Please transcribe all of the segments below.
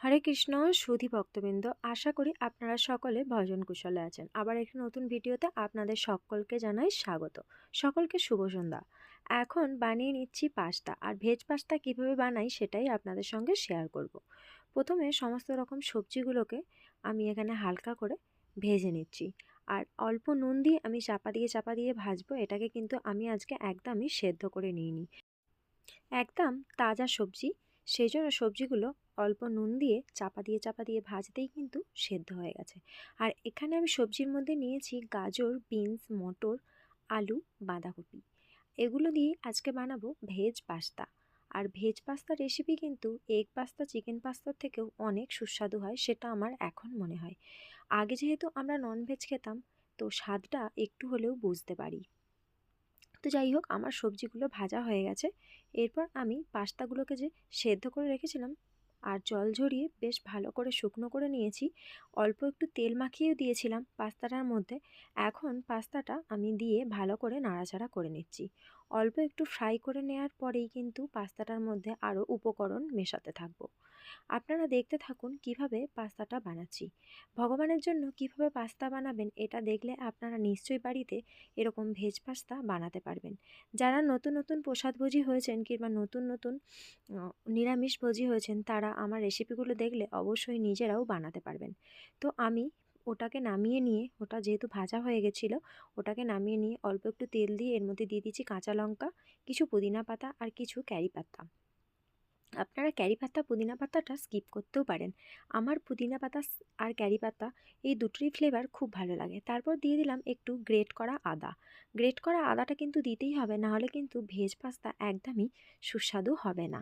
হরে কৃষ্ণ, সুধী ভক্তবৃন্দ, আশা করি আপনারা সকলে ভজন কুশলে আছেন। আবার একটি নতুন ভিডিওতে আপনাদের সকলকে জানাই স্বাগত। সকলকে শুভ সন্ধ্যা। এখন বানিয়ে নিচ্ছি পাস্তা। আর ভেজ পাস্তা কীভাবে বানাই সেটাই আপনাদের সঙ্গে শেয়ার করব। প্রথমে সমস্ত রকম সবজিগুলোকে আমি এখানে হালকা করে ভেজে নিচ্ছি। আর অল্প নুন দিয়ে আমি চাপা দিয়ে চাপা দিয়ে ভাজবো, এটাকে কিন্তু আমি আজকে একদমই সেদ্ধ করে নিইনি। একদম তাজা সবজি, সেই জন্য সবজিগুলো অল্প নুন দিয়ে চাপা দিয়ে চাপা দিয়ে ভাজতেই কিন্তু সেদ্ধ হয়ে গেছে। আর এখানে আমি সবজির মধ্যে নিয়েছি গাজর, বিনস, মটর, আলু, বাঁধাকপি। এগুলো দিয়ে আজকে বানাবো ভেজ পাস্তা। আর ভেজ পাস্তা রেসিপি কিন্তু এগ পাস্তা চিকেন পাস্তার থেকেও অনেক সুস্বাদু হয়, সেটা আমার এখন মনে হয়। আগে যেহেতু আমরা ননভেজ খেতাম, তো স্বাদটা একটু হলেও বুঝতে পারি। তো যাই হোক, আমার সবজিগুলো ভাজা হয়ে গেছে। এরপর আমি পাস্তাগুলোকে যে সেদ্ধ করে রেখেছিলাম আর জল ঝরিয়ে বেশ ভালো করে শুকনো করে নিয়েছি। অল্প একটু তেল মাখিয়েও দিয়েছিলাম পাস্তাটার মধ্যে। এখন পাস্তাটা আমি দিয়ে ভালো করে নাড়াচাড়া করে নিচ্ছি। অল্প একটু ফ্রাই করে নেওয়ার পরেই কিন্তু পাস্তাটার মধ্যে আরও উপকরণ মেশাতে থাকব। আপনারা দেখতে থাকুন কীভাবে পাস্তাটা বানাচ্ছি। ভগবানের জন্য কীভাবে পাস্তা বানাবেন এটা দেখলে আপনারা নিশ্চয়ই বাড়িতে এরকম ভেজ পাস্তা বানাতে পারবেন। যারা নতুন নতুন প্রসাদভোজী হয়েছেন কিংবা নতুন নতুন নিরামিষভোজী হয়েছেন তারা আমার রেসিপিগুলো দেখলে অবশ্যই নিজেরাও বানাতে পারবেন। তো আমি ওটাকে নামিয়ে নিয়ে, ওটা যেহেতু ভাজা হয়ে গেছিল, ওটাকে নামিয়ে নিয়ে অল্প একটু তেল দিয়ে এর মধ্যে দিয়ে দিচ্ছি কাঁচা লঙ্কা, কিছু পুদিনা পাতা আর কিছু ক্যারি পাতা। আপনারা ক্যারি পাতা, পুদিনা পাতাটা স্কিপ করতেও পারেন। আমার পুদিনা পাতা আর ক্যারি পাতা এই দুটোরই ফ্লেভার খুব ভালো লাগে। তারপর দিয়ে দিলাম একটু গ্রেট করা আদা। গ্রেট করা আদাটা কিন্তু দিতেই হবে, নাহলে কিন্তু ভেজ পাস্তা একদমই সুস্বাদু হবে না।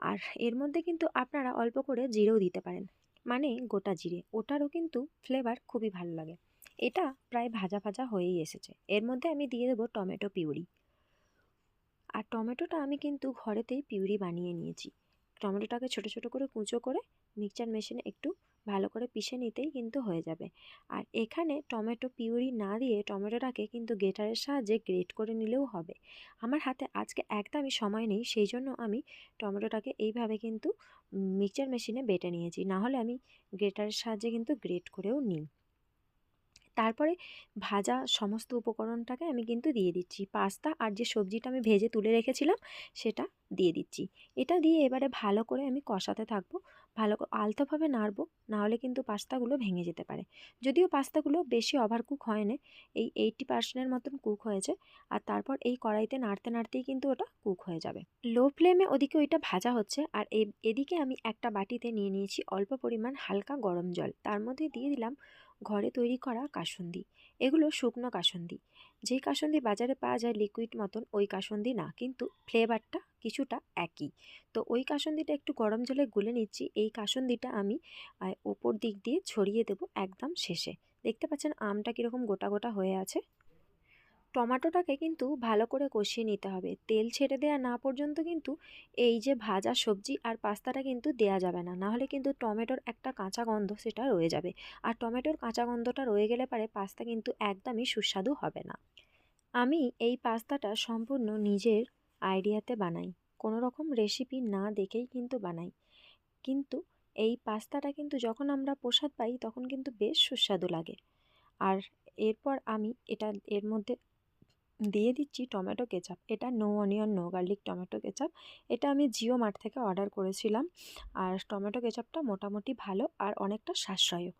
আর এর মধ্যে কিন্তু আপনারা অল্প করে জিরেও দিতে পারেন। মানে গোটা জিরে। ওটারও কিন্তু ফ্লেভার খুবই ভালো লাগে। এটা প্রায় ভাজা ভাজা হয়েই এসেছে। এর মধ্যে আমি দিয়ে দেবো টমেটো পিউরি। আর টমেটোটা আমি কিন্তু ঘরেতেই পিউরি বানিয়ে নিয়েছি। টমেটোটাকে ছোট ছোট করে কুঁচো করে মিক্সচার মেশিনে একটু ভালো করে পিষে নিতেই কিন্তু হয়ে যাবে। আর এখানে টমেটো পিউরি না দিয়ে টমেটোটাকে কিন্তু গেটারের সাহায্যে গ্রেট করে নিলেও হবে। আমার হাতে আজকে একদমই সময় নেই, সেই জন্য আমি টমেটোটাকে এইভাবে কিন্তু মিক্সচার মেশিনে বেটে নিয়েছি। না হলে আমি গ্রেটারের সাহায্যে কিন্তু গ্রেট করেও নিই। তারপরে ভাজা সমস্ত উপকরণটাকে আমি কিন্তু দিয়ে দিচ্ছি। পাস্তা আর যে সবজিটা আমি ভেজে তুলে রেখেছিলাম, সেটা দিয়ে দিচ্ছি। এটা দিয়ে এবারে ভালো করে আমি কষাতে থাকব। ভালো আলতোভাবে নাড়বো, নাহলে কিন্তু পাস্তাগুলো ভেঙে যেতে পারে। যদিও পাস্তাগুলো বেশি ওভার কুক হয় না এই এইটটি পার্সেন্টের মতন কুক হয়েছে, আর তারপর এই কড়াইতে নাড়তে নাড়তেই কিন্তু ওটা কুক হয়ে যাবে। লো ফ্লেমে ওদিকে ওইটা ভাজা হচ্ছে, আর এদিকে আমি একটা বাটিতে নিয়ে নিয়েছি অল্প পরিমাণ হালকা গরম জল। তার মধ্যে দিয়ে দিলাম ঘরে তৈরি করা কাসুন্দি। এগুলো শুকনো কাসুন্দি। যেই কাসন্দি বাজারে পাওয়া যায় লিকুইড মতন, ওই কাসন্দি না। কিন্তু ফ্লেভারটা কিছুটা একই। তো ওই কাসন্দিটা একটু গরম জলে গুলে নিচ্ছি। এই কাসন্দিটা আমি ওপর দিক দিয়ে ছড়িয়ে দেব একদম শেষে। দেখতে পাচ্ছেন, আমটা কীরকম গোটা গোটা হয়ে আছে? টমাটোটাকে কিন্তু ভালো করে কষিয়ে নিতে হবে। তেল ছেড়ে দেওয়া না পর্যন্ত কিন্তু এই যে ভাজা সবজি আর পাস্তাটা কিন্তু দেয়া যাবে না। নাহলে কিন্তু টমেটোর একটা কাঁচা গন্ধ সেটা রয়ে যাবে। আর টমেটোর কাঁচা গন্ধটা রয়ে গেলে পারে পাস্তা কিন্তু একদমই সুস্বাদু হবে না। আমি এই পাস্তাটা সম্পূর্ণ নিজের আইডিয়াতে বানাই। কোনো রকম রেসিপি না দেখেই কিন্তু বানাই। কিন্তু এই পাস্তাটা কিন্তু যখন আমরা প্রসাদ পাই তখন কিন্তু বেশ সুস্বাদু লাগে। আর এরপর আমি এটা এর মধ্যে দিয়ে দিচ্ছি টমেটো কেচাপ। এটা no onion, no garlic tomato ketchup. এটা আমি জিও মার্ট থেকে অর্ডার করেছিলাম। আর টমেটো কেচাপটা মোটামুটি ভালো আর অনেকটা সাশ্রয়ও।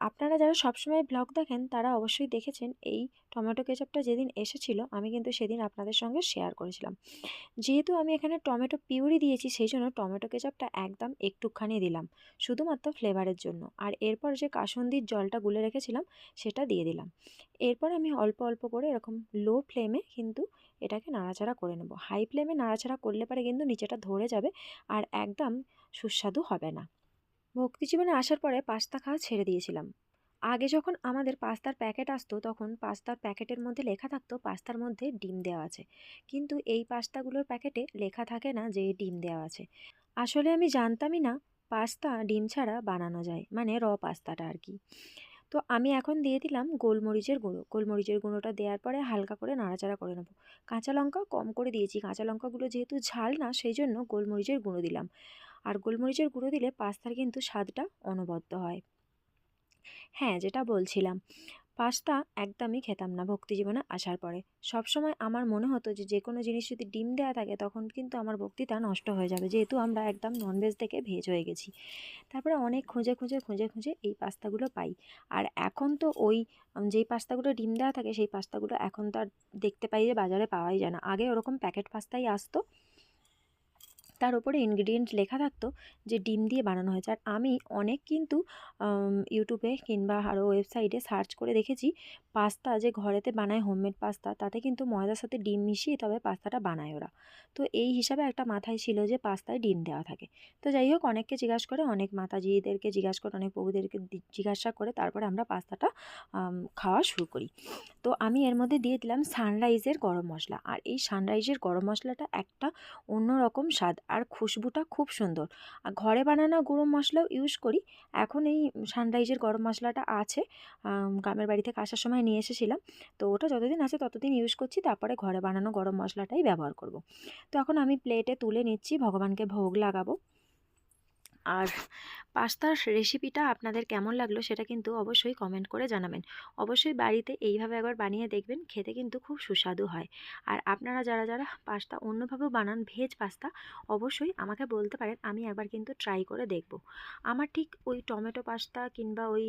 আপনারা যারা সবসময় ব্লগ দেখেন, তারা অবশ্যই দেখেছেন এই টমেটো কেচাপটা যেদিন এসেছিল, আমি কিন্তু সেদিন আপনাদের সঙ্গে শেয়ার করেছিলাম। যেহেতু আমি এখানে টমেটো পিউরি দিয়েছি সেই জন্য টমেটো কেচাপটা একদম একটুখানি দিলাম, শুধুমাত্র ফ্লেভারের জন্য। আর এরপর যে কাসন্দির জলটা গুলে রেখেছিলাম, সেটা দিয়ে দিলাম। এরপর আমি অল্প অল্প করে এরকম লো ফ্লেমে কিন্তু এটাকে নাড়াচাড়া করে নেব। হাই ফ্লেমে নাড়াচাড়া করলে পারে কিন্তু নিচেটা ধরে যাবে আর একদম সুস্বাদু হবে না। ভক্তি জীবনে আসার পরে পাস্তা খাওয়া ছেড়ে দিয়েছিলাম। আগে যখন আমাদের পাস্তার প্যাকেট আসতো, তখন পাস্তার প্যাকেটের মধ্যে লেখা থাকতো, পাস্তার মধ্যে ডিম দেওয়া আছে। কিন্তু এই পাস্তাগুলোর প্যাকেটে লেখা থাকে না যে ডিম দেওয়া আছে। আসলে আমি জানতামই না, পাস্তা ডিম ছাড়া বানানো যায় মানে র পাস্তাটা আর কি। তো আমি এখন দিয়ে দিলাম গোলমরিচের গুঁড়ো। গোলমরিচের গুঁড়োটা দেওয়ার পরে হালকা করে নাড়াচাড়া করে নেব। কাঁচা লঙ্কা কম করে দিয়েছি। কাঁচা লঙ্কাগুলো যেহেতু ঝাল না, সেই জন্য গোলমরিচের গুঁড়ো দিলাম। আর গোলমরিচের গুঁড়ো দিলে পাস্তার কিন্তু স্বাদটা অনবদ্য হয়। হ্যাঁ যেটা বলছিলাম, পাস্তা একদমই খেতাম না ভক্তি জীবনে আসার পরে। সবসময় আমার মনে হতো যে যে কোনো জিনিস যদি ডিম দেওয়া থাকে, তখন কিন্তু আমার ভক্তিটা নষ্ট হয়ে যাবে। যেহেতু আমরা একদম ননভেজ থেকে ভেজ হয়ে গেছি। তারপরে অনেক খুঁজে খুঁজে খুঁজে খুঁজে এই পাস্তাগুলো পাই। আর এখন তো ওই, যেই পাস্তাগুলো ডিম দেওয়া থাকে, সেই পাস্তাগুলো এখন তো আর দেখতে পাই যে, বাজারে পাওয়াই যায় না। আগে ওরকম প্যাকেট পাস্তাই আসতো। তার উপরে ইনগ্রিডিয়েন্ট লেখা থাকতো যে ডিম দিয়ে বানানো হয়েছে। আর আমি অনেক কিন্তু ইউটিউবে কিংবা আরও ওয়েবসাইটে সার্চ করে দেখেছি, পাস্তা যে ঘরেতে বানায় হোমমেড পাস্তা, তাতে কিন্তু ময়দার সাথে ডিম মিশিয়ে তবে পাস্তাটা বানায় ওরা। তো এই হিসাবে একটা মাথায় ছিল যে পাস্তায় ডিম দেওয়া থাকে। তো যাই হোক, অনেককে জিজ্ঞাসা করে, অনেক মাতাজিদেরকে জিজ্ঞাসা করে, অনেক প্রভুদেরকে জিজ্ঞাসা করে তারপরে আমরা পাস্তাটা খাওয়া শুরু করি। তো আমি এর মধ্যে দিয়ে দিলাম সানরাইজের গরম মশলা। আর এই সানরাইজের গরম মশলাটা একটা অন্যরকম স্বাদ। আর খুশবুটা খুব সুন্দর। আর ঘরে বানানো গরম মশলাও ইউজ করি। এখন এই সানরাইজের গরম মশলাটা আছে। গ্রামের বাড়ি থেকে আসার সময় নিয়ে এসেছিলাম। তো ওটা যতদিন আছে ততদিন ইউজ করছি। তারপরে ঘরে বানানো গরম মশলাটাই ব্যবহার করব। তো এখন আমি প্লেটে তুলে নিচ্ছি। ভগবানকে ভোগ লাগাবো। আর পাস্তার রেসিপিটা আপনাদের কেমন লাগল সেটা কিন্তু অবশ্যই কমেন্ট করে জানাবেন। অবশ্যই বাড়িতে এইভাবে একবার বানিয়ে দেখবেন, খেতে কিন্তু খুব সুস্বাদু হয়। আর আপনারা যারা যারা পাস্তা অন্যভাবেও বানান ভেজ পাস্তা, অবশ্যই আমাকে বলতে পারেন, আমি একবার কিন্তু ট্রাই করে দেখব। আমার ঠিক ওই টমেটো পাস্তা কিংবা ওই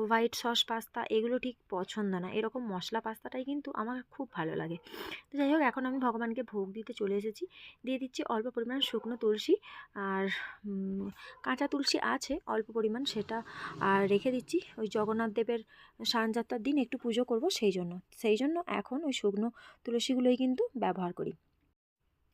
হোয়াইট সস পাস্তা এগুলো ঠিক পছন্দ না। এরকম মশলা পাস্তাটাই কিন্তু আমার খুব ভালো লাগে। তো যাই হোক, এখন আমি ভগবানকে ভোগ দিতে চলে এসেছি। দিয়ে দিচ্ছি অল্প পরিমাণ শুকনো তুলসী আর কাঁচা তুলসী আছে, অল্প পরিমাণ সেটা, আর রেখে দিচ্ছি। ওই জগন্নাথ দেবের সানযাত্রার দিন একটু পুজো করব সেই জন্য। সেই জন্য এখন ওই শুকনো তুলসীগুলোই কিন্তু ব্যবহার করি।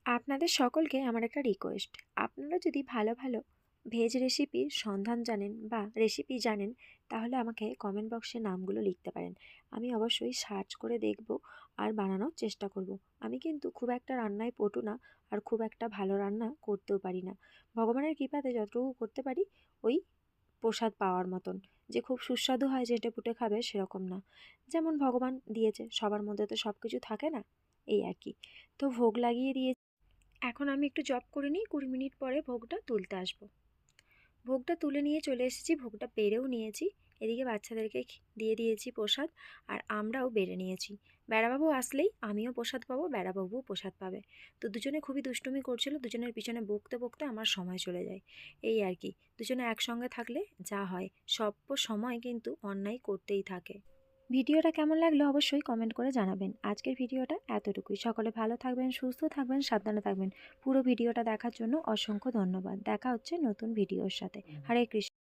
আপনাদের সকলকে আমার একটা রিকোয়েস্ট আপনারা যদি ভালো ভালো ভেজ রেসিপির সন্ধান জানেন বা রেসিপি জানেন, তাহলে আমাকে কমেন্ট বক্সে নামগুলো লিখতে পারেন। আমি অবশ্যই সার্চ করে দেখব আর বানানোর চেষ্টা করব। আমি কিন্তু খুব একটা রান্নায় পটু না আর খুব একটা ভালো রান্না করতেও পারি না। ভগবানের কৃপাতে যতটুকু করতে পারি, ওই প্রসাদ পাওয়ার মতন। যে খুব সুস্বাদু হয় যেটা পুটে খাবে সেরকম না। যেমন ভগবান দিয়েছে, সবার মধ্যে তো সব কিছু থাকে না, এই আর কি। তো ভোগ লাগিয়ে দিয়ে এখন আমি একটু জব করে নিই, কুড়ি মিনিট পরে ভোগটা তুলতে আসব। ভোগটা তুলে নিয়ে চলে এসেছি, ভোগটা পেরেও নিয়েছি। এদিকে বাচ্চাদেরকে দিয়ে দিয়েছি প্রসাদ আর আমরাও বেড়ে নিয়েছি। বেড়াবাবু আসলেই আমিও প্রসাদ পাবো, বেড়াবাবুও প্রসাদ পাবে। তো দুজনে খুবই দুষ্টুমি করছিল, দুজনের পিছনে বকতে বকতে আমার সময় চলে যায়। এই আর কি, দুজনে একসঙ্গে থাকলে যা হয় সব সময় কিন্তু অন্যায় করতেই থাকে। ভিডিওটা কেমন লাগল অবশ্যই কমেন্ট করে জানাবেন। আজকের ভিডিওটা এতটুকুই। সকলে ভালো থাকবেন সুস্থ থাকবেন সাবধানে থাকবেন। পুরো ভিডিওটা দেখার জন্য অসংখ্য ধন্যবাদ। দেখা হচ্ছে নতুন ভিডিওর সাথে। হরে কৃষ্ণ।